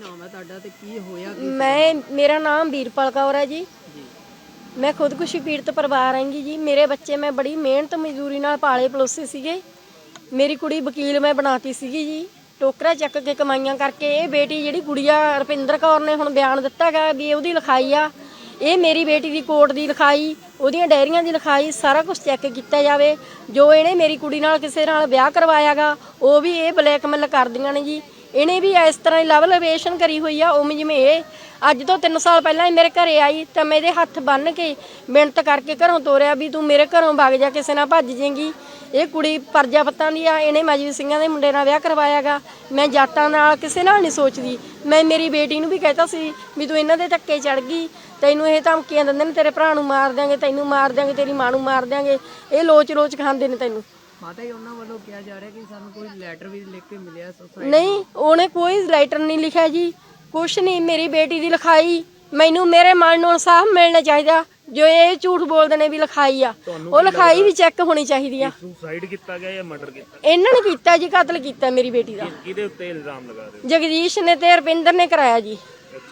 ਨਾਮ ਹੈ ਤੁਹਾਡਾ ਤੇ ਕੀ ਹੋਇਆ ਕੀ ਮੈਂ ਮੇਰਾ ਨਾਮ ਵੀਰਪਾਲ ਕੌਰ ਹੈ ਜੀ। ਜੀ। ਮੈਂ ਖੁਦਕੁਸ਼ੀ ਪੀੜਤ ਪਰਿਵਾਰ ਆਂਗੀ ਜੀ। ਮੇਰੇ ਬੱਚੇ ਮੈਂ ਬੜੀ ਮਿਹਨਤ ਮਜ਼ਦੂਰੀ ਨਾਲ ਪਾਲੇ ਪਲੋਸੇ ਸੀਗੇ। ਮੇਰੀ ਕੁੜੀ ਵਕੀਲ ਮੈਂ ਬਣਾਤੀ ਸੀਗੀ ਜੀ। ਟੋਕਰਾ ਚੱਕ ਕੇ ਕਮਾਈਆਂ ਕਰਕੇ ਇਹ ਬੇਟੀ ਜਿਹੜੀ ਗੁੜੀਆ ਰੁਪਿੰਦਰ ਕੌਰ ਨੇ ਹੁਣ ਬਿਆਨ ਦਿੱਤਾਗਾ ਵੀ ਉਹਦੀ ਲਿਖਾਈ ਆ। ਇਹ ਮੇਰੀ ਬੇਟੀ ਦੀ ਕੋਰਟ ਦੀ ਲਿਖਾਈ ਉਹਦੀਆਂ ਡਾਇਰੀਆਂ ਦੀ ਲਿਖਾਈ ਸਾਰਾ ਕੁਝ ਚੈੱਕ ਕੀਤਾ ਜਾਵੇ। ਜੋ ਇਹਨੇ ਮੇਰੀ ਕੁੜੀ ਨਾਲ ਕਿਸੇ ਨਾਲ ਵਿਆਹ ਕਰਵਾਇਆਗਾ ਉਹ ਵੀ ਇਹ ਬਲੈਕਮੇਲ ਕਰਦੀਆਂ ਨੇ ਜੀ। ਇਹਨੇ ਵੀ ਇਸ ਤਰ੍ਹਾਂ ਹੀ ਲਵ ਲਵੇਸ਼ਨ ਕਰੀ ਹੋਈ ਆ, ਉਵੇਂ ਜਿਵੇਂ ਇਹ। ਅੱਜ ਤੋਂ 3 ਸਾਲ ਪਹਿਲਾਂ ਇਹ ਮੇਰੇ ਘਰੇ ਆਈ ਤਾਂ ਮੈਂ ਇਹਦੇ ਹੱਥ ਬੰਨ ਕੇ ਮਿਹਨਤ ਕਰਕੇ ਘਰੋਂ ਤੋਰਿਆ ਵੀ ਤੂੰ ਮੇਰੇ ਘਰੋਂ ਵਗ ਜਾ, ਕਿਸੇ ਨਾਲ ਭੱਜ ਜਾਏਂਗੀ। ਇਹ ਕੁੜੀ ਪਰਜਾ ਪੱਤਾਂ ਦੀ ਆ, ਇਹਨੇ ਮਜਵੀ ਸਿੰਘਾਂ ਦੇ ਮੁੰਡੇ ਨਾਲ ਵਿਆਹ ਕਰਵਾਇਆਗਾ। ਮੈਂ ਜਾਤਾਂ ਨਾਲ ਕਿਸੇ ਨਾਲ ਨਹੀਂ ਸੋਚਦੀ। ਮੈਂ ਮੇਰੀ ਬੇਟੀ ਨੂੰ ਵੀ ਕਹਿਤਾ ਸੀ ਵੀ ਤੂੰ ਇਹਨਾਂ ਦੇ ਧੱਕੇ ਚੜ ਗਈ, ਤੈਨੂੰ ਇਹ ਧਮਕੀਆਂ ਦਿੰਦੇ ਨੇ ਤੇਰੇ ਭਰਾ ਨੂੰ ਮਾਰ ਦਿਆਂਗੇ, ਤੈਨੂੰ ਮਾਰ ਦਿਆਂਗੇ, ਤੇਰੀ ਮਾਂ ਨੂੰ ਮਾਰ ਦਿਆਂਗੇ। ਇਹ ਲੋਚ ਲੋਚ ਖਾਂਦੇ ਨੇ ਤੈਨੂੰ। ਮਾਤਾ ਜੀ ਉਹਨਾਂ ਵੱਲੋਂ ਕਿਹਾ ਜਾ ਰਿਹਾ ਕਿ ਸਾਨੂੰ ਕੋਈ ਲੈਟਰ ਵੀ ਲਿਖ ਕੇ ਮਿਲਿਆ ਸੁਸਾਇਟੀ ਨਹੀਂ ਉਹਨੇ ਕੋਈ ਲੈਟਰ ਨਹੀਂ ਲਿਖਿਆ ਜੀ। ਕੁਛ ਨਹੀਂ ਮੇਰੀ ਬੇਟੀ ਦੀ ਲਿਖਾਈ। ਮੈਨੂੰ ਮੇਰੇ ਮਨ ਨੂੰ ਇਨਸਾਫ ਮਿਲਣਾ ਚਾਹੀਦਾ। ਜੋ ਇਹ ਝੂਠ ਬੋਲਦੇ ਨੇ ਵੀ ਲਿਖਾਈ ਆ ਉਹ ਲਿਖਾਈ ਵੀ ਚੈੱਕ ਹੋਣੀ ਚਾਹੀਦੀ ਆ। ਸੁਸਾਈਡ ਕੀਤਾ ਗਿਆ ਜਾਂ ਮਰਡਰ ਕੀਤਾ ਇਹਨਾਂ ਨੇ ਕੀਤਾ ਜੀ ਕਤਲ ਕੀਤਾ ਮੇਰੀ ਬੇਟੀ ਦਾ। ਕਿਹਦੇ ਉੱਤੇ ਇਲਜ਼ਾਮ ਲਗਾ ਰਹੇ ਜਗਦੀਸ਼ ਨੇ ਤੇ ਰਪਿੰਦਰ ਨੇ ਕਰਾਇਆ ਜੀ।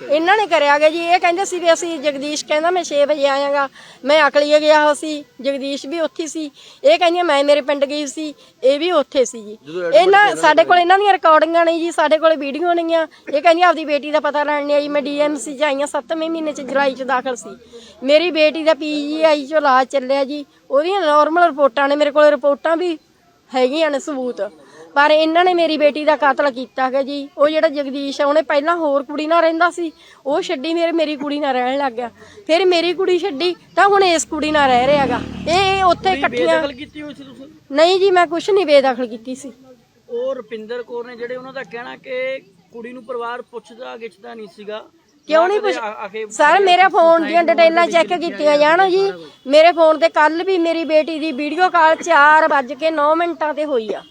ਇਹਨਾਂ ਨੇ ਕਰਿਆ ਗਿਆ ਜੀ ਇਹ ਕਹਿੰਦੇ ਸੀ ਵੀ ਅਸੀਂ ਜਗਦੀਸ਼ ਕਹਿੰਦਾ ਮੈਂ 6 ਵਜੇ ਆਇਆਗਾ। ਮੈਂ ਅਕਲੀਏ ਗਿਆ ਹੋ ਸੀ ਜਗਦੀਸ਼ ਵੀ ਉੱਥੇ ਸੀ। ਇਹ ਕਹਿੰਦੀਆਂ ਮੈਂ ਮੇਰੇ ਪਿੰਡ ਗਈ ਸੀ ਇਹ ਵੀ ਉੱਥੇ ਸੀ ਜੀ। ਇਹਨਾਂ ਸਾਡੇ ਕੋਲ ਇਹਨਾਂ ਦੀਆਂ ਰਿਕਾਰਡਿੰਗਾਂ ਨੇ ਜੀ ਸਾਡੇ ਕੋਲ ਵੀਡੀਓ ਨੇਗੀਆਂ। ਇਹ ਕਹਿੰਦੀ ਆਪਦੀ ਬੇਟੀ ਦਾ ਪਤਾ ਲੈਣ ਲਈ ਆਈ ਮੈਂ ਡੀਐਮਸੀ ਚ ਆਈਆਂ 7ਵੇਂ ਮਹੀਨੇ ਚ ਜੁਲਾਈ ਚ ਦਾਖਲ ਸੀ। ਮੇਰੀ ਬੇਟੀ ਦਾ ਪੀਜੀਆਈ ਚ ਇਲਾਜ ਚੱਲਿਆ ਜੀ ਉਹਦੀਆਂ ਨਾਰਮਲ ਰਿਪੋਰਟਾਂ ਨੇ ਮੇਰੇ ਕੋਲ ਰਿਪੋਰਟਾਂ ਵੀ ਹੈਗੀਆਂ ਨੇ ਸਬੂਤ। ਪਰ ਇਹਨਾਂ ਨੇ ਮੇਰੀ ਬੇਟੀ ਦਾ ਕਤਲ ਕੀਤਾ ਹੈ ਜੀ। ਉਹ ਜਿਹੜਾ ਜਗਦੀਸ਼ ਆ ਉਹਨੇ ਪਹਿਲਾਂ ਹੋਰ ਕੁੜੀ ਨਾਲ ਰਹਿੰਦਾ ਸੀ। ਉਹ ਛੱਡੀ ਮੇਰੇ ਮੇਰੀ ਕੁੜੀ ਨਾਲ ਰਹਿਣ ਲੱਗ ਗਿਆ। ਫਿਰ ਮੇਰੀ ਕੁੜੀ ਛੱਡੀ ਤਾਂ ਹੁਣ ਇਸ ਕੁੜੀ ਨਾਲ ਰਹਿ ਰਿਹਾਗਾ ਇਹ ਉੱਥੇ ਇਕੱਠੀਆਂ ਕੀਤੀ ਹੋਈ ਸੀ ਤੁਸੀਂ? ਨਹੀਂ ਜੀ ਮੈਂ ਕੁਛ ਨਹੀਂ ਬੇਦਖਲ ਕੀਤੀ ਸੀ। ਉਹ ਰੁਪਿੰਦਰ ਕੌਰ ਨੇ ਜਿਹੜੇ ਉਹਨਾਂ ਦਾ ਕਹਿਣਾ ਕਿ ਕੁੜੀ ਨੂੰ ਪਰਿਵਾਰ ਪੁੱਛਦਾ ਗਿੱਛਦਾ ਨਹੀਂ ਸੀਗਾ। ਕਿਉਂ ਨਹੀਂ ਪੁੱਛ ਸਰ ਮੇਰੇ ਫੋਨ ਦੀਆਂ ਡਿਟੇਲਾਂ ਚੈੱਕ ਕੀਤੀਆਂ ਜਾਣ ਜੀ। ਮੇਰੇ ਫੋਨ ਤੇ ਕੱਲ ਵੀ ਮੇਰੀ ਬੇਟੀ ਦੀ ਵੀਡੀਓ ਕਾਲ 4:09 ਮਿੰਟਾਂ ਤੇ ਹੋਈ ਆ।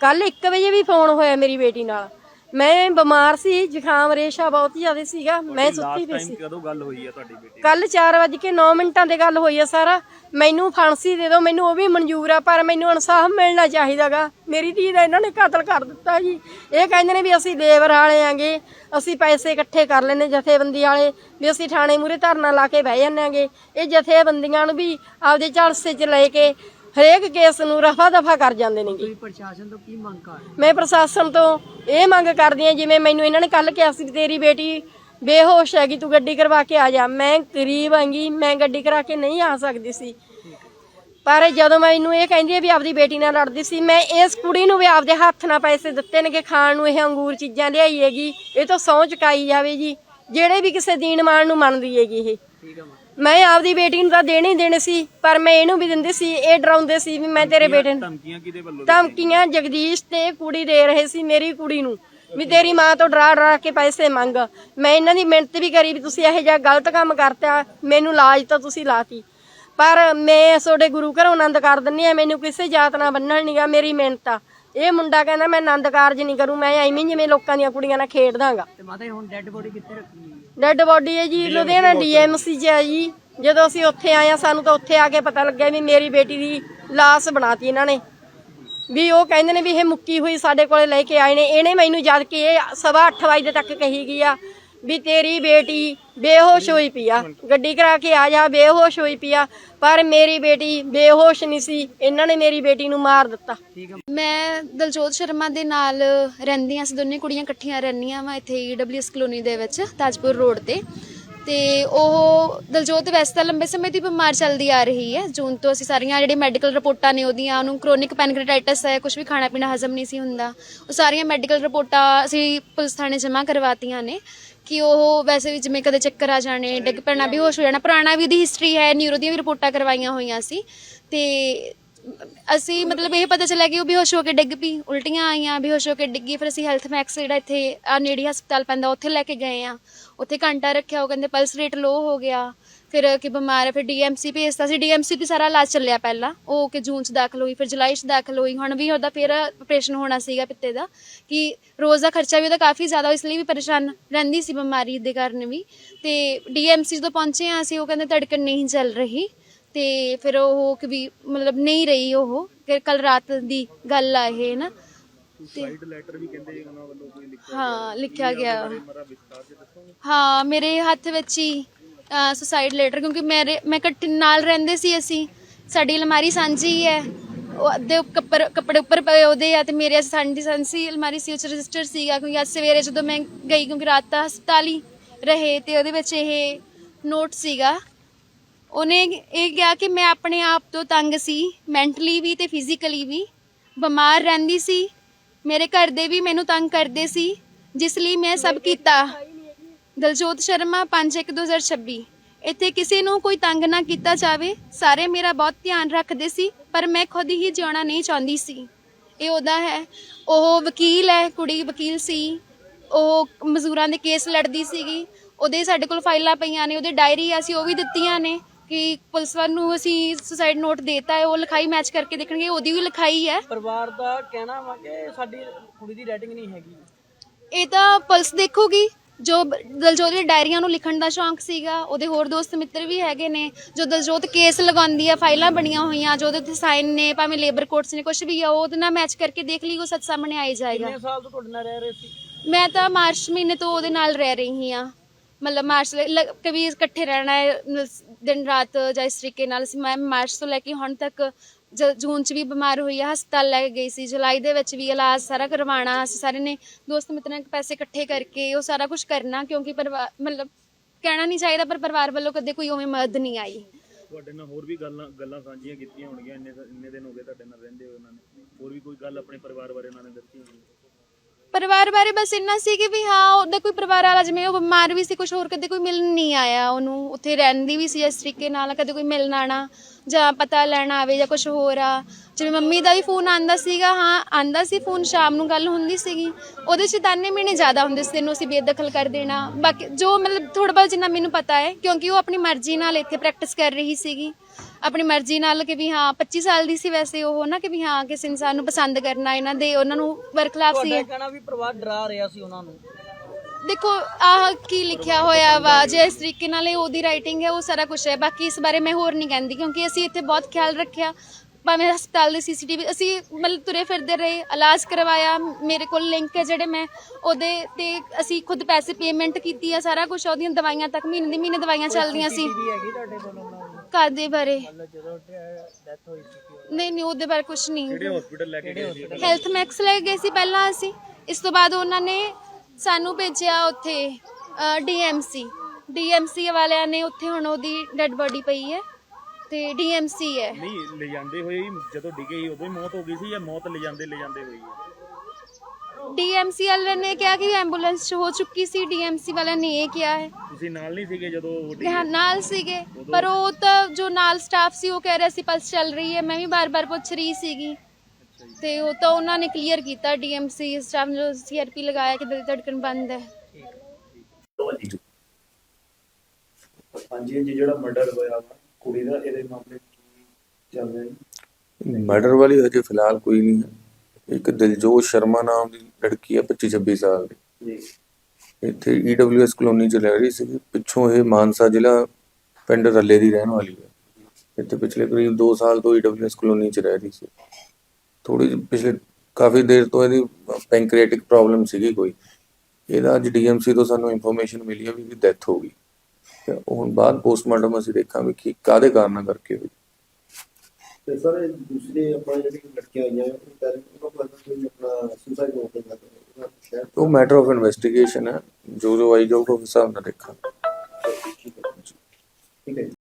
ਕੱਲ 1 ਵਜੇ ਵੀ ਫੋਨ ਹੋਇਆ ਮੇਰੀ ਬੇਟੀ ਨਾਲ। ਮੈਂ ਬਿਮਾਰ ਸੀ ਜ਼ੁਕਾਮ ਰੇਸ਼ਾ ਬਹੁਤ ਜ਼ਿਆਦਾ ਸੀਗਾ। ਮੈਂ ਸੁੱਤੀ ਪਈ ਸੀ। ਕਦੋਂ ਗੱਲ ਹੋਈ ਹੈ ਤੁਹਾਡੀ ਬੇਟੀ ਕੱਲ 4:09 ਮਿੰਟਾਂ ਤੇ ਗੱਲ ਹੋਈ ਆ ਸਾਰਾ। ਮੈਨੂੰ ਫਾਂਸੀ ਦੇ ਦਿਓ ਮੈਨੂੰ ਉਹ ਵੀ ਮਨਜ਼ੂਰ ਆ ਪਰ ਮੈਨੂੰ ਇਨਸਾਫ ਮਿਲਣਾ ਚਾਹੀਦਾਗਾ। ਮੇਰੀ ਧੀ ਦਾ ਇਹਨਾਂ ਨੇ ਕਤਲ ਕਰ ਦਿੱਤਾ ਜੀ। ਇਹ ਕਹਿੰਦੇ ਨੇ ਵੀ ਅਸੀਂ ਲੇਬਰ ਵਾਲੇ ਆਂਗੇ ਅਸੀਂ ਪੈਸੇ ਇਕੱਠੇ ਕਰ ਲੈਨੇ ਜਥੇਬੰਦੀ ਵਾਲੇ ਵੀ ਅਸੀਂ ਥਾਣੇ ਮੂਰੇ ਧਰਨਾ ਲਾ ਕੇ ਬਹਿ ਜਾਂਦੇ ਆਂਗੇ। ਇਹ ਜਥੇਬੰਦੀਆਂ ਨੂੰ ਵੀ ਆਪਦੇ ਝਲਸੇ 'ਚ ਲੈ ਕੇ ਹਰੇਕ ਕੇਸ ਨੂੰ ਰਫਾ ਦਫਾ ਕਰ ਜਾਂਦੇ ਨੇਗੇ ਤੁਸੀਂ ਪ੍ਰਸ਼ਾਸਨ ਤੋਂ ਕੀ ਮੰਗ ਕਰ ਰਹੇ? ਮੈਂ ਪ੍ਰਸ਼ਾਸਨ ਤੋਂ ਇਹ ਮੰਗ ਕਰਦੀ ਹਾਂ ਜਿਵੇਂ ਮੈਨੂੰ ਇਹਨਾਂ ਨੇ ਕੱਲ ਕਿਹਾ ਸੀ ਵੀ ਤੇਰੀ ਬੇਟੀ ਬੇਹੋਸ਼ ਹੈਗੀ ਤੂੰ ਗੱਡੀ ਕਰਵਾ ਕੇ ਆ ਜਾ। ਮੈਂ ਗਰੀਬ ਆਂਗੀ ਮੈਂ ਗੱਡੀ ਕਰਾ ਕੇ ਨਹੀਂ ਆ ਸਕਦੀ ਸੀ। ਪਰ ਜਦੋਂ ਮੈਨੂੰ ਇਹ ਕਹਿੰਦੀ ਹੈ ਵੀ ਆਪਦੀ ਬੇਟੀ ਨਾਲ ਲੜਦੀ ਸੀ ਮੈਂ ਇਸ ਕੁੜੀ ਨੂੰ ਵੀ ਆਪਦੇ ਹੱਥ ਨਾਲ ਪੈਸੇ ਦਿੱਤੇ ਨੇ ਕਿ ਖਾਣ ਨੂੰ ਇਹ ਅੰਗੂਰ ਚੀਜ਼ਾਂ ਲਿਆਈ ਹੈਗੀ। ਇਹ ਤੋਂ ਸਹੁੰ ਚੁਕਾਈ ਜਾਵੇ ਜੀ ਜਿਹੜੇ ਵੀ ਕਿਸੇ ਦੀਨ ਮਾਨ ਨੂੰ ਮੰਨਦੀ ਹੈਗੀ ਇਹ। ਠੀਕ ਹੈ ਮਾਤਾ। ਮੈਂ ਆਪਦੀ ਬੇਟੀ ਨੂੰ ਤਾਂ ਦੇਣੇ ਹੀ ਦੇਣੇ ਸੀ ਪਰ ਮੈਂ ਇਹਨੂੰ ਵੀ ਦਿੰਦੀ ਸੀ ਇਹ ਡਰਾਉਂਦੇ ਸੀ ਵੀ ਮੈਂ ਤੇਰੇ ਬੇਟੇ ਨੂੰ ਧਮਕੀਆਂ ਕਿਹਦੇ ਵੱਲੋਂ ਧਮਕੀਆਂ ਜਗਦੀਸ਼ ਤੇ ਕੁੜੀ ਦੇ ਰਹੇ ਸੀ ਮੇਰੀ ਕੁੜੀ ਨੂੰ। ਵੀ ਤੇਰੀ ਮਾਂ ਤੋਂ ਡਰਾ ਡਰਾ ਕੇ ਪੈਸੇ ਮੰਗ। ਮੈਂ ਇਹਨਾਂ ਦੀ ਮਿਹਨਤ ਵੀ ਕਰੀ ਵੀ ਤੁਸੀਂ ਇਹੋ ਜਿਹਾ ਗਲਤ ਕੰਮ ਕਰਤਾ ਮੈਨੂੰ ਲਾਜ ਤਾਂ ਤੁਸੀਂ ਲਾਤੀ। ਪਰ ਮੈਂ ਤੁਹਾਡੇ ਗੁਰੂ ਘਰੋਂ ਆਨੰਦ ਕਰ ਦਿੰਨੀ ਆ ਮੈਨੂੰ ਕਿਸੇ ਜਾਤ ਨਾਲ ਬੰਨਣ ਨਹੀਂਗਾ ਮੇਰੀ ਮਿਹਨਤ ਆ। ਇਹ ਮੁੰਡਾ ਕਹਿੰਦਾ ਮੈਂ ਆਨੰਦ ਕਾਰਜ ਨਹੀਂ ਕਰੂੰ ਮੈਂ ਐਵੇਂ ਜਿਵੇਂ ਲੋਕਾਂ ਦੀਆਂ ਕੁੜੀਆਂ ਨਾਲ ਖੇਡਦਾਗਾ ਤੇ ਮਾਤਾ ਹੁਣ ਡੈੱਡ ਬੋਡੀ ਕਿੱਥੇ ਰੱਖੀ ਹੈ? ਡੈੱਡ ਬੋਡੀ ਹੈ ਜੀ ਲੁਧਿਆਣਾ ਡੀਐਮਸੀ 'ਚ ਹੈ ਜੀ। ਜਦੋਂ ਅਸੀਂ ਉੱਥੇ ਆਏ ਆ ਸਾਨੂੰ ਤਾਂ ਉੱਥੇ ਆ ਕੇ ਪਤਾ ਲੱਗਿਆ ਵੀ ਮੇਰੀ ਬੇਟੀ ਦੀ ਲਾਸ਼ ਬਣਾਤੀ ਇਹਨਾਂ ਨੇ। ਵੀ ਉਹ ਕਹਿੰਦੇ ਨੇ ਵੀ ਇਹ ਮੁੱਕੀ ਹੋਈ ਸਾਡੇ ਕੋਲੇ ਲੈ ਕੇ ਆਏ ਨੇ। ਇਹਨੇ ਮੈਨੂੰ ਜਦ ਕਿ ਇਹ ਸਵਾ 8 ਵਜੇ ਤੱਕ ਕਹੀ ਗਈ ਆ ਵੀ ਤੇਰੀ ਬੇਟੀ ਬੇਹੋਸ਼ ਹੋਈ ਪਈ ਆ। ਗੱਡੀ ਕਰਾ ਕੇ ਆ ਜਾ, ਬੇਹੋਸ਼ ਹੋਈ ਪਈ ਆ। ਪਰ ਮੇਰੀ ਬੇਟੀ ਬੇਹੋਸ਼ ਨਹੀਂ ਸੀ। ਇਹਨਾਂ ਨੇ ਮੇਰੀ ਬੇਟੀ ਨੂੰ ਮਾਰ ਦਿੱਤਾ। ਮੈਂ ਦਲਜੋਤ ਸ਼ਰਮਾ ਦੇ ਨਾਲ ਰਹਿੰਦੀਆਂ ਸੀ ਦੋਨੇ ਕੁੜੀਆਂ ਇਕੱਠੀਆਂ ਰਹਿੰਦੀਆਂ ਵਾ ਇੱਥੇ ਈਡਬਲਯੂਐਸ ਕਲੋਨੀ ਦੇ ਵਿੱਚ, ਤਾਜਪੁਰ ਰੋਡ ਤੇ। ਤੇ ਉਹ ਦਲਜੋਤ ਵੈਸੇ ਤਾਂ ਲੰਬੇ ਸਮੇਂ ਦੀ ਬਿਮਾਰ ਚੱਲਦੀ ਆ ਰਹੀ ਹੈ। ਜੂਨ ਤੋਂ ਅਸੀਂ ਸਾਰੀਆਂ ਜਿਹੜੀ ਮੈਡੀਕਲ ਰਿਪੋਰਟਾਂ ਨੇ ਉਹਦੀਆਂ, ਉਹਨੂੰ ਕ੍ਰੋਨਿਕ ਪੈਨਕ੍ਰੀਟਾਈਟਸ ਹੈ ਕੁਝ ਵੀ ਖਾਣਾ ਪੀਣਾ ਹਜ਼ਮ ਨਹੀਂ ਸੀ ਹੁੰਦਾ। ਉਹ ਸਾਰੀਆਂ ਮੈਡੀਕਲ ਰਿਪੋਰਟਾਂ ਅਸੀਂ ਪੁਲਿਸ ਥਾਣੇ ਜਮ੍ਹਾਂ ਕਰਵਾਤੀਆਂ ਨੇ ਕਿ ਉਹ ਵੈਸੇ ਵੀ ਜਿਵੇਂ ਕਦੇ ਚੱਕਰ ਆ ਜਾਣੇ, ਡਿੱਗ ਪੈਣਾ ਹੋਸ਼ ਹੋ ਜਾਣਾ, ਪੁਰਾਣਾ ਵੀ ਦੀ ਹਿਸਟਰੀ ਹੈ ਨਿਊਰੋ ਦੀਆਂ ਵੀ ਰਿਪੋਰਟਾਂ ਕਰਵਾਈਆਂ ਹੋਈਆਂ ਸੀ। ਤੇ ਅਸੀਂ ਮਤਲਬ ਇਹ ਪਤਾ ਚੱਲਿਆ ਕਿ ਉਹ ਬੇਹੋਸ਼ ਹੋ ਕੇ ਡਿੱਗ ਪਈ, ਉਲਟੀਆਂ ਆਈਆਂ, ਬੇਹੋਸ਼ ਹੋ ਕੇ ਡਿੱਗੀ, ਫਿਰ ਅਸੀਂ ਹੈਲਥ ਮੈਕਸ ਜਿਹੜਾ ਇੱਥੇ, ਆ ਨੇੜੇ ਹਸਪਤਾਲ ਪੈਂਦਾ, ਉੱਥੇ ਲੈ ਕੇ ਗਏ ਆ। ਉੱਥੇ ਘੰਟਾ ਰੱਖਿਆ, ਉਹ ਕਹਿੰਦੇ ਪਲਸ ਰੇਟ ਲੋ ਹੋ ਗਿਆ। ਫਿਰ ਕਿ ਬਿਮਾਰ ਹੈ ਫਿਰ ਡੀਐਮਸੀ ਭੇਜਤਾ ਸੀ। ਡੀਐਮਸੀ ਤੇ ਸਾਰਾ ਇਲਾਜ ਚੱਲਿਆ ਪਹਿਲਾਂ। ਉਹ ਕਿ ਜੂਨ ਚ ਦਾਖਲ ਹੋਈ, ਫਿਰ ਜੁਲਾਈ ਚ ਦਾਖਲ ਹੋਈ। ਹੁਣ ਵੀ ਉਹਦਾ ਫਿਰ ਆਪਰੇਸ਼ਨ ਹੋਣਾ ਸੀਗਾ ਪਿੱਤੇ ਦਾ, ਕਿ ਰੋਜ਼ ਦਾ ਖਰਚਾ ਵੀ ਉਹਦਾ ਕਾਫੀ ਜ਼ਿਆਦਾ, ਇਸ ਲਈ ਵੀ ਪਰੇਸ਼ਾਨ ਰਹਿੰਦੀ ਸੀ ਬਿਮਾਰੀ ਦੇ ਕਾਰਨ ਵੀ। ਤੇ ਡੀਐਮਸੀ ਜਦੋਂ ਪਹੁੰਚੇ ਆ ਅਸੀਂ, ਉਹ ਕਹਿੰਦੇ ਧੜਕਣ ਨਹੀਂ ਚੱਲ ਰਹੀ। ਤੇ ਫਿਰ ਉਹ ਕਿ ਵੀ ਮਤਲਬ ਨਹੀਂ ਰਹੀ ਉਹ ਕਿ ਕੱਲ ਰਾਤ ਦੀ ਗੱਲ ਆ ਇਹ ਨਾ ਸੁਸਾਈਡ ਲੈਟਰ ਵੀ ਕਹਿੰਦੇ ਉਹਨਾਂ ਵੱਲੋਂ ਕੋਈ ਲਿਖਿਆ ਹਾਂ ਲਿਖਿਆ ਗਿਆ। ਹਾਂ ਮੇਰੇ ਹੱਥ ਵਿੱਚ ਹੀ ਸੁਸਾਈਡ ਲੈਟਰ ਕਿਉਂਕਿ ਮੇਰੇ ਮੈਂ ਇਕੱਠੇ ਨਾਲ ਰਹਿੰਦੇ ਸੀ ਅਸੀਂ। ਸਾਡੀ ਅਲਮਾਰੀ ਸਾਂਝੀ ਹੈ। ਉਹ ਅੱਧੇ ਕੱਪੜ ਕੱਪੜੇ ਉੱਪਰ ਪਏ ਉਹਦੇ ਆ ਤੇ ਮੇਰੇ ਸਾਂਝੀ ਸਾਂਝੀ ਅਲਮਾਰੀ ਸੀ ਉਹ 'ਚ ਰਜਿਸਟਰ ਸੀਗਾ ਕਿਉਂਕਿ ਅੱਜ ਸਵੇਰੇ ਜਦੋਂ ਮੈਂ ਗਈ ਕਿਉਂਕਿ ਰਾਤ ਤਾਂ ਹਸਪਤਾਲ ਹੀ ਰਹੇ ਤੇ ਉਹਦੇ ਵਿੱਚ ਇਹ ਨੋਟ ਸੀਗਾ। ਉਹਨੇ ਇਹ ਕਿਹਾ ਕਿ ਮੈਂ ਆਪਣੇ ਆਪ ਤੋਂ ਤੰਗ ਸੀ ਮੈਂਟਲੀ ਵੀ ਤੇ ਫਿਜ਼ੀਕਲੀ ਵੀ। ਬਿਮਾਰ ਰਹਿੰਦੀ ਸੀ, ਮੇਰੇ ਘਰ ਦੇ ਵੀ ਮੈਨੂੰ ਤੰਗ ਕਰਦੇ ਸੀ, ਜਿਸ ਲਈ ਮੈਂ ਸਭ ਕੀਤਾ। ਦਲਜੋਤ ਸ਼ਰਮਾ 5/1/2026 ਇੱਥੇ ਕਿਸੇ ਨੂੰ ਕੋਈ ਤੰਗ ਨਾ ਕੀਤਾ ਜਾਵੇ, ਸਾਰੇ ਮੇਰਾ ਬਹੁਤ ਧਿਆਨ ਰੱਖਦੇ ਸੀ, ਪਰ ਮੈਂ ਖੁਦ ਹੀ ਜਿਉਣਾ ਨਹੀਂ ਚਾਹੁੰਦੀ ਸੀ। ਇਹ ਉਹਦਾ ਹੈ। ਉਹ ਵਕੀਲ ਹੈ, ਕੁੜੀ ਵਕੀਲ ਸੀ। ਉਹ ਮਜ਼ਦੂਰਾਂ ਦੇ ਕੇਸ ਲੜਦੀ ਸੀਗੀ। ਉਹਦੇ ਸਾਡੇ ਕੋਲ ਫਾਈਲਾਂ ਪਈਆਂ ਨੇ, ਉਹਦੇ ਡਾਇਰੀ ਅਸੀਂ ਉਹ ਵੀ ਦਿੱਤੀਆਂ ਨੇ। ਕਿ ਪੁਲਿਸ ਵਾਲ ਨੂੰ ਅਸੀਂ ਸੁਸਾਈਡ ਨੋਟ ਦੇਤਾ ਹੈ ਉਹ ਲਿਖਾਈ ਮੈਚ ਕਰਕੇ ਦੇਖਣਗੇ ਉਹਦੀ ਵੀ ਲਿਖਾਈ ਹੈ। ਪਰਿਵਾਰ ਦਾ ਕਹਿਣਾ ਵਾ ਕਿ ਸਾਡੀ ਕੁੜੀ ਦੀ ਰਾਈਟਿੰਗ ਨਹੀਂ ਹੈਗੀ। ਇਹ ਤਾਂ ਪੁਲਿਸ ਦੇਖੂਗੀ ਜੋ ਦਲਜੋਤ ਦੀ ਡਾਇਰੀਆਂ ਨੂੰ ਲਿਖਣ ਦਾ ਸ਼ੌਂਕ ਸੀਗਾ ਉਹਦੇ ਹੋਰ ਦੋਸਤ ਮਿੱਤਰ ਵੀ ਹੈਗੇ ਨੇ ਜੋ ਦਲਜੋਤ ਕੇਸ ਲਗਾਉਂਦੀ ਆ ਫਾਈਲਾਂ ਬਣੀਆਂ ਹੋਈਆਂ ਜੋ ਉਹਦੇ ਤੇ ਸਾਈਨ ਨੇ ਭਾਵੇਂ ਲੇਬਰ ਕੋਰਟਸ ਨੇ ਕੁਝ ਵੀ ਆ ਉਹ ਉਹਦੇ ਨਾਲ ਮੈਚ ਕਰਕੇ ਦੇਖ ਲਈ ਉਹ ਸੱਚ ਸਾਹਮਣੇ ਆਈ ਜਾਏਗਾ। ਕਿੰਨੇ ਸਾਲ ਤੋਂ ਤੁਹਾਡੇ ਨਾਲ ਰਹਿ ਰਹੇ ਸੀ? ਮੈਂ ਤਾਂ ਮਾਰਚ ਮਹੀਨੇ ਤੋਂ ਉਹਦੇ ਨਾਲ ਰਹਿ ਰਹੀ ਹਾਂ। ਮਤਲਬ ਮਾਰਚ ਲ- ਇਕੱਠੇ ਰਹਿਣਾ ਹੈ ਦਿਨ ਰਾਤ ਜਾਂ ਇਸ ਤਰੀਕੇ ਨਾਲ ਅਸੀਂ ਮੈਂ ਮਾਰਚ ਤੋਂ ਲੈ ਕੇ ਹੁਣ ਤੱਕ ਜੂਨ ਚ ਵੀ ਬਿਮਾਰ ਹੋਈ ਆ, ਹਸਪਤਾਲ ਲੈ ਗਈ ਸੀ, ਜੁਲਾਈ ਦੇ ਵਿੱਚ ਵੀ ਇਲਾਜ ਸਾਰਾ ਕਰਵਾਉਣਾ, ਅਸੀਂ ਸਾਰੇ ਨੇ ਦੋਸਤ ਮਿੱਤਰਾਂ ਪੈਸੇ ਇਕੱਠੇ ਕਰਕੇ ਉਹ ਸਾਰਾ ਕੁਝ ਕਰਨਾ ਕਿਉਂਕਿ ਪਰਿਵਾਰ ਮਤਲਬ ਕਹਿਣਾ ਨਹੀਂ ਚਾਹੀਦਾ ਪਰ ਪਰਿਵਾਰ ਵੱਲੋਂ ਕਦੇ ਕੋਈ ਉਵੇਂ ਮਦਦ ਨਹੀਂ ਆਈ। ਤੁਹਾਡੇ ਨਾਲ ਹੋਰ ਵੀ ਗੱਲਾਂ ਗੱਲਾਂ ਸਾਂਝੀਆਂ ਕੀਤੀਆਂ ਹੋਣਗੀਆਂ, ਇੰਨੇ ਇੰਨੇ ਦਿਨ ਹੋ ਗਏ ਤੁਹਾਡੇ ਨਾਲ ਰਹਿੰਦੇ ਹੋਏ ਉਹਨਾਂ ਨੇ। ਹੋਰ ਵੀ ਕੋਈ ਗੱਲ ਆਪਣੇ ਪਰਿਵਾਰ ਬਾਰੇ ਉਹਨਾਂ ਨੇ ਦੱਸੀ ਹੋਣੀ? ਪਰਿਵਾਰ ਬਾਰੇ ਬਸ ਇੰਨਾ ਸੀ ਕਿ ਵੀ ਹਾਂ, ਉਹਦਾ ਕੋਈ ਪਰਿਵਾਰ ਵਾਲਾ, ਜਿਵੇਂ ਉਹ ਬਿਮਾਰ ਵੀ ਸੀ ਕੁਝ ਹੋਰ ਕਦੇ ਕੋਈ ਮਿਲਣ ਨਹੀਂ ਆਇਆ ਉਹਨੂੰ। ਉੱਥੇ ਰਹਿੰਦੀ ਵੀ ਸੀ ਇਸ ਤਰੀਕੇ ਨਾਲ, ਕਦੇ ਕੋਈ ਮਿਲਣ ਆਣਾ, ਜਾਂ ਪਤਾ ਲੈਣ ਆਵੇ ਜਾਂ ਕੁਝ ਹੋਰ ਆ। ਜਿਵੇਂ ਮੰਮੀ ਦਾ ਵੀ ਫੋਨ ਆਂਦਾ ਸੀਗਾ, ਹਾਂ, ਆਂਦਾ ਸੀ ਫੋਨ ਸ਼ਾਮ ਨੂੰ ਗੱਲ ਹੁੰਦੀ ਸੀਗੀ। ਉਹਦੇ ਚ ਤਾਨੇ ਮਹੀਨੇ ਜ਼ਿਆਦਾ ਹੁੰਦੇ ਸੀ, ਤੈਨੂੰ ਅਸੀਂ ਬੇਦਖਲ ਕਰ ਦੇਣਾ। ਬਾਕੀ ਜੋ ਮਤਲਬ ਥੋੜਾ ਬਹੁਤ ਜਿੰਨਾ ਮੈਨੂੰ ਪਤਾ ਹੈ, ਕਿਉਂਕਿ ਉਹ ਆਪਣੀ ਮਰਜ਼ੀ ਨਾਲ ਇੱਥੇ ਪ੍ਰੈਕਟਿਸ ਕਰ ਰਹੀ ਸੀਗੀ। ਆਪਣੀ ਮਰਜ਼ੀ ਨਾਲ ਕਿ ਵੀ ਹਾਂ 25 ਸਾਲ ਦੀ ਸੀ ਵੈਸੇ ਉਹ ਨਾ ਕਿ ਵੀ ਹਾਂ ਕਿਸ ਇਨਸਾਨ ਨੂੰ ਪਸੰਦ ਕਰਨਾ ਇਹਨਾਂ ਦੇ ਉਹਨਾਂ ਨੂੰ ਵਰਖਲਾਫ ਸੀ। ਤੁਹਾਡਾ ਕਹਿਣਾ ਵੀ ਪਰਿਵਾਰ ਡਰਾ ਰਿਹਾ ਸੀ ਉਹਨਾਂ ਨੂੰ। ਦੇਖੋ ਆਹ ਕੀ ਲਿਖਿਆ ਹੋਇਆ ਵਾ ਜੇ ਇਸ ਤਰੀਕੇ ਨਾਲ ਇਹ ਉਹਦੀ ਰਾਈਟਿੰਗ ਹੈ ਉਹ ਸਾਰਾ ਕੁਝ ਹੈ। ਬਾਕੀ ਇਸ ਬਾਰੇ ਮੈਂ ਹੋਰ ਨਹੀਂ ਕਹਿੰਦੀ ਕਿਉਂਕਿ ਅਸੀਂ ਇੱਥੇ ਬਹੁਤ ਖਿਆਲ ਰੱਖਿਆ। ਭਾਵੇਂ ਹਸਪਤਾਲ ਦੇ ਸੀਸੀਟੀਵੀ ਅਸੀਂ ਮਤਲਬ ਤੁਰੇ ਫਿਰਦੇ ਰਹੇ ਇਲਾਜ ਕਰਵਾਇਆ ਮੇਰੇ ਕੋਲ ਲਿੰਕ ਹੈ ਜਿਹੜੇ ਮੈਂ ਉਹਦੇ ਤੇ ਅਸੀਂ ਖੁਦ ਪੈਸੇ ਪੇਮੈਂਟ ਕੀਤੀ ਆ ਸਾਰਾ ਕੁਝ ਉਹਦੀਆਂ ਦਵਾਈਆਂ ਤੱਕ ਮਹੀਨੇ ਦੀ ਮਹੀਨੇ ਦਵਾਈਆਂ ਚੱਲਦੀਆਂ ਸੀ। ਉਹਨਾਂ ਦੀ ਬਾਰੇ। ਜਦੋਂ ਡੈਥ ਹੋਈ ਸੀ ਨਹੀਂ ਨਹੀਂ ਉਹਦੇ ਬਾਰੇ ਕੁਝ ਨਹੀਂ। ਹਸਪੀਟਲ ਲੈ ਕੇ ਗਏ ਸੀ? ਹੈਲਥ ਮੈਕਸ ਲੈ ਗਏ ਸੀ ਪਹਿਲਾਂ ਅਸੀਂ। ਇਸ ਤੋਂ ਬਾਅਦ ਉਹਨਾਂ ਨੇ ਸਾਨੂੰ ਭੇਜਿਆ ਉੱਥੇ ਡੀਐਮਸੀ ਡੀਐਮਸੀ ਵਾਲਿਆਂ ਨੇ ਉੱਥੇ ਹੁਣ ਉਹਦੀ ਡੈੱਡ ਬੋਡੀ ਪਈ ਹੈ ਤੇ ਡੀਐਮਸੀ ਹੈ। ਨਹੀਂ ਲੈ ਜਾਂਦੇ ਹੋਏ ਹੀ ਜਦੋਂ ਡਿੱਗੇ ਸੀ ਉਦੋਂ ਹੀ ਮੌਤ ਹੋ ਗਈ ਸੀ ਜਾਂ ਮੌਤ ਲੈ ਜਾਂਦੇ ਲੈ ਜਾਂਦੇ ਹੋਈ ਹੈ? ਡੀਐਮਸੀ ਵਾਲਿਆਂ ਨੇ ਕਿਹਾ ਕਿ ਐਂਬੂਲੈਂਸ ਹੋ ਚੁੱਕੀ ਸੀ ਡੀਐਮਸੀ ਵਾਲਿਆਂ ਨੇ ਇਹ ਕਿਹਾ ਹੈ। ਤੁਸੀਂ ਨਾਲ ਨਹੀਂ ਸੀਗੇ ਜਦੋਂ ਉਹ ਕਿ ਹਾਂ ਨਾਲ ਸੀਗੇ ਪਰ ਉਹ ਤਾਂ ਜੋ ਨਾਲ ਸਟਾਫ ਸੀ ਉਹ ਕਹਿ ਰਿਹਾ ਸੀ ਪਲਸ ਚੱਲ ਰਹੀ ਹੈ। ਮੈਂ ਵੀ ਬਾਰ-ਬਾਰ ਪੁੱਛ ਰਹੀ ਸੀਗੀ। ਤੇ ਉਹ ਤਾਂ ਉਹਨਾਂ ਨੇ ਕਲੀਅਰ ਕੀਤਾ ਡੀਐਮਸੀ ਸਟਾਫ ਨੇ ਸੀਆਰਪੀ ਲਗਾਇਆ ਕਿ ਦਿਲ ਧੜਕਣ ਬੰਦ ਹੈ। ਹਾਂਜੀ ਜੀ ਜਿਹੜਾ ਮਰਡਰ ਹੋਇਆ ਵਾ ਕੁੜੀ ਦਾ ਇਹਦੇ ਮਾਮਲੇ 'ਚ ਕੀ ਚੱਲ ਰਿਹਾ ਜੀ? ਮਰਡਰ ਵਾਲੀ ਹਜੇ ਫਿਲਹਾਲ ਕੋਈ ਨਹੀਂ ਹੈ। ਇੱਕ ਦਿਲਜੋਤ ਸ਼ਰਮਾ ਨਾਮ ਦੀ ਲੜਕੀ ਹੈ 25 26 ਸਾਲ ਦੀ। ਜੀ। ਇੱਥੇ ਈਡਬਲਯੂਐਸ ਕਲੋਨੀ ਚ ਰਹਿ ਰਹੀ ਸੀ ਪਿੱਛੋਂ ਇਹ ਮਾਨਸਾ ਜ਼ਿਲ੍ਹਾ ਪਿੰਡ ਰੱਲੇ ਦੀ ਰਹਿਣ ਵਾਲੀ ਹੈ। ਇੱਥੇ ਪਿਛਲੇ ਕਰੀਬ 2 ਸਾਲ ਤੋਂ ਈਡਬਲਯੂਐਸ ਕਲੋਨੀ ਚ ਰਹਿ ਰਹੀ ਸੀ। ਥੋੜੀ ਪਿਛਲੇ ਕਾਫੀ ਦੇਰ ਤੋਂ ਇਹਦੀ ਪੈਂਕ੍ਰੀਆਟਿਕ ਪ੍ਰੋਬਲਮ ਸੀਗੀ ਕੋਈ। ਇਹਦਾ ਅੱਜ ਡੀਐਮਸੀ ਤੋਂ ਸਾਨੂੰ ਇਨਫੋਰਮੇਸ਼ਨ ਮਿਲੀ ਹੈ ਵੀ ਡੈਥ ਹੋ ਗਈ। ਤੇ ਹੁਣ ਬਾਅਦ ਪੋਸਟਮਾਰਟਮ ਅਸੀਂ ਦੇਖਾਂਗੇ ਕਿ ਕਾਦੇ ਕਾਰਨਾਂ ਕਰਕੇ ਹੋਈ। ਤੇ ਸਰ ਦੂਸਰੇ ਆਪਣਾ ਜਿਹੜੀ ਲੜਕੀਆਂ ਆਈਆਂ ਉਹ ਕਰ ਉਹਨਾਂ ਕੋਲ ਕੋਈ ਆਪਣਾ ਸੁਸਾਈਡ ਨੋਟ ਕਰਦਾ ਉਹਨਾਂ ਸ਼ਾਇਦ ਉਹ ਮੈਟਰ ਆਫ ਇਨਵੈਸਟੀਗੇਸ਼ਨ ਹੈ। ਜੋ ਜੋ ਆਈ ਜਾਊਗਾ ਉਸ ਹਿਸਾਬ ਨਾਲ ਦੇਖਾਂਗੇ। ਠੀਕ ਹੈ ਠੀਕ ਹੈ ਜੀ।